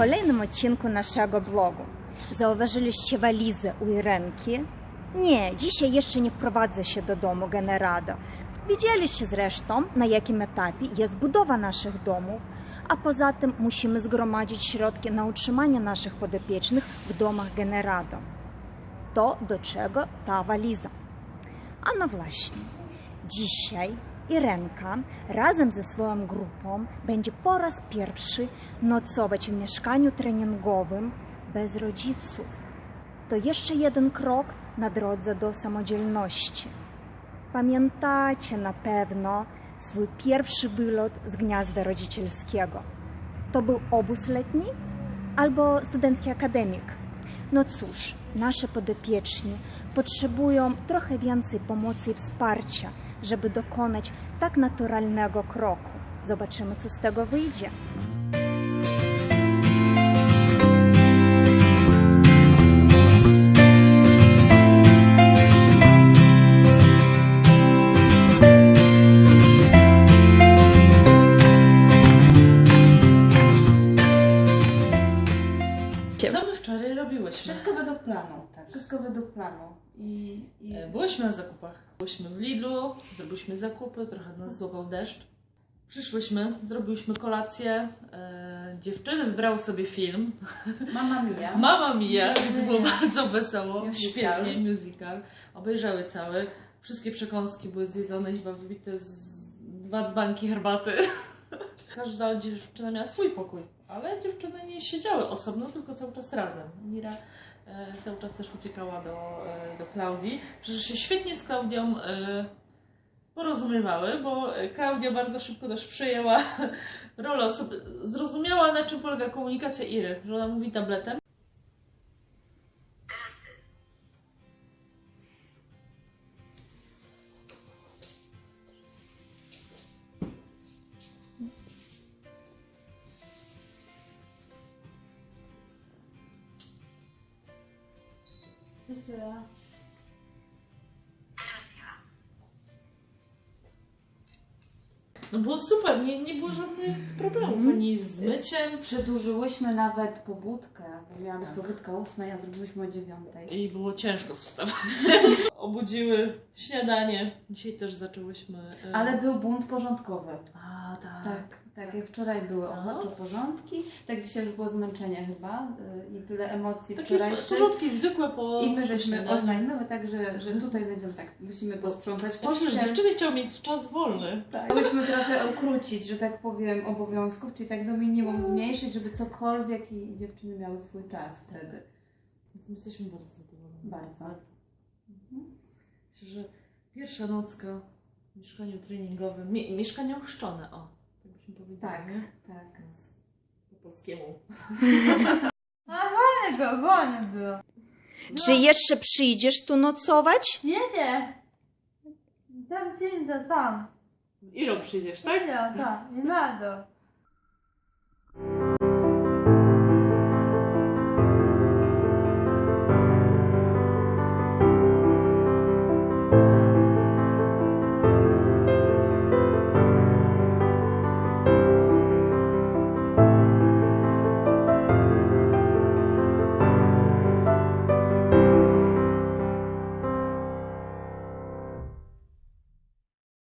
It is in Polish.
kolejnym odcinku naszego blogu. Zauważyliście walizę u Irenki? Nie, dzisiaj jeszcze nie wprowadza się do domu Generado. Widzieliście zresztą, na jakim etapie jest budowa naszych domów, a poza tym musimy zgromadzić środki na utrzymanie naszych podopiecznych w domach Generado. To do czego ta waliza? A no właśnie, dzisiaj Irenka razem ze swoją grupą będzie po raz pierwszy nocować w mieszkaniu treningowym bez rodziców. To jeszcze jeden krok na drodze do samodzielności. Pamiętacie na pewno swój pierwszy wylot z gniazda rodzicielskiego. To był obóz letni albo studencki akademik. No cóż, nasze podopieczni potrzebują trochę więcej pomocy i wsparcia, żeby dokonać tak naturalnego kroku. Zobaczymy, co z tego wyjdzie. Wszystko według planu, tak. Wszystko według planu. I, i E, Byłyśmy na zakupach. Byłyśmy w Lidlu, zrobiłyśmy zakupy, trochę nas złapał deszcz. Przyszłyśmy, zrobiłyśmy kolację. E, dziewczyny wybrały sobie film. mama mia. Mama Mia, więc było bardzo wesoło. Musical. Świetnie, musical. Obejrzały cały. Wszystkie przekąski były zjedzone chyba wybite z dwa dzbanki herbaty. Każda dziewczyna miała swój pokój, ale dziewczyny nie siedziały osobno, tylko cały czas razem. Mira e, cały czas też uciekała do, e, do Klaudii. Przecież się świetnie z Klaudią e, porozumiewały, bo Klaudia bardzo szybko też przejęła rolę osoby. Zrozumiała, na czym polega komunikacja Iry, że ona mówi tabletem. No było super, nie, nie było żadnych problemów ani z myciem. Przedłużyłyśmy nawet pobudkę, bo miała być pobudka ósmej, a zrobiłyśmy o dziewiątej. I było ciężko z wstawaniem. Obudziły śniadanie. Dzisiaj też zaczęłyśmy. e, Ale był bunt porządkowy. A, tak. Tak, tak. Jak wczoraj były Aha. ochocze porządki, tak dzisiaj już było zmęczenie chyba y, i tyle emocji Takie wczorajszych. porządki zwykłe po. I my żeśmy oznajmiły tak, że, że tutaj będziemy tak, musimy posprzątać Ja myślę, że dziewczyny chciały mieć czas wolny. Tak. Myśmy trochę ukrócić, że tak powiem, obowiązków, czyli tak do minimum zmniejszyć, żeby cokolwiek i, i dziewczyny miały swój czas wtedy. Więc my jesteśmy bardzo zadowoleni. Bardzo. Myślę, że pierwsza nocka w mieszkaniu treningowym. Mie- mieszkanie ochrzczone, o. Tak. Tak, nie? tak. Po polskiemu. Wolne było, wolne było. Czy jeszcze przyjdziesz tu nocować? Jedę. Tam do tam. Z Irą przyjdziesz, tak? Idę, tam. Nie ma do.